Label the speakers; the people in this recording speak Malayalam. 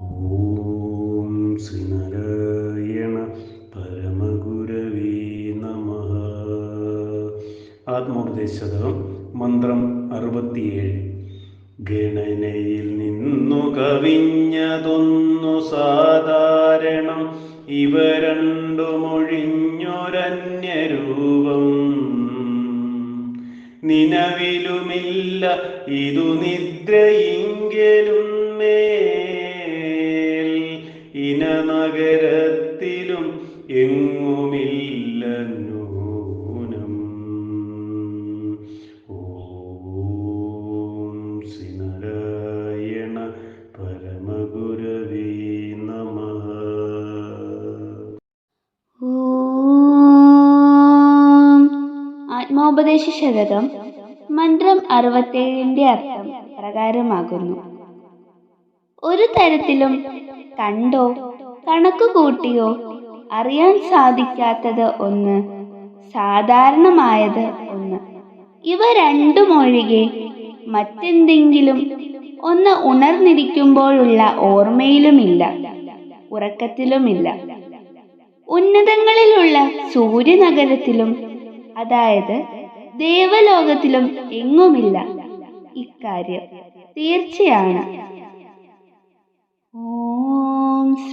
Speaker 1: ഓം ശ്രീനാരായണ പരമഗുരവേ നമ. ആത്മോപദേശകം മന്ത്രം അറുപത്തിയേഴ്. ഗണനയിൽ നിന്നു കവിഞ്ഞതൊന്നു സാധാരണം ഇവ രണ്ടുമൊഴിഞ്ഞൊരന്യരൂപം നിലവിലുമില്ല ഇതു നിദ്രയെങ്കിലും മേൽ ഇനനഗരത്തിലും എങ്ങുമില്ല ഓം ശ്രീനാരായണ പരമഗുരവേ നമഃ.
Speaker 2: ആത്മോപദേശ ശതകം മന്ത്രം അറുപത്തേഴിന്റെ അർത്ഥം പ്രകാരമാകുന്നു. ഒരു തരത്തിലും കണ്ടോ കണക്ക് കൂട്ടിയോ? അറിയാൻ സാധിക്കാത്തത് ഒന്ന്. സാധാരണമായത് ഒന്ന്. ഇവ രണ്ടും ഒഴികെ മറ്റെന്തെങ്കിലും ഒന്ന് ഉണർന്നിരിക്കുമ്പോഴുള്ള ഓർമ്മയിലുമില്ല ഉറക്കത്തിലുമില്ല. ഉന്നതങ്ങളിലുള്ള സൂര്യനഗരത്തിലും അതായത് ദേവലോകത്തിലും എങ്ങുമില്ല. ഇക്കാര്യം തീർച്ചയാണ്.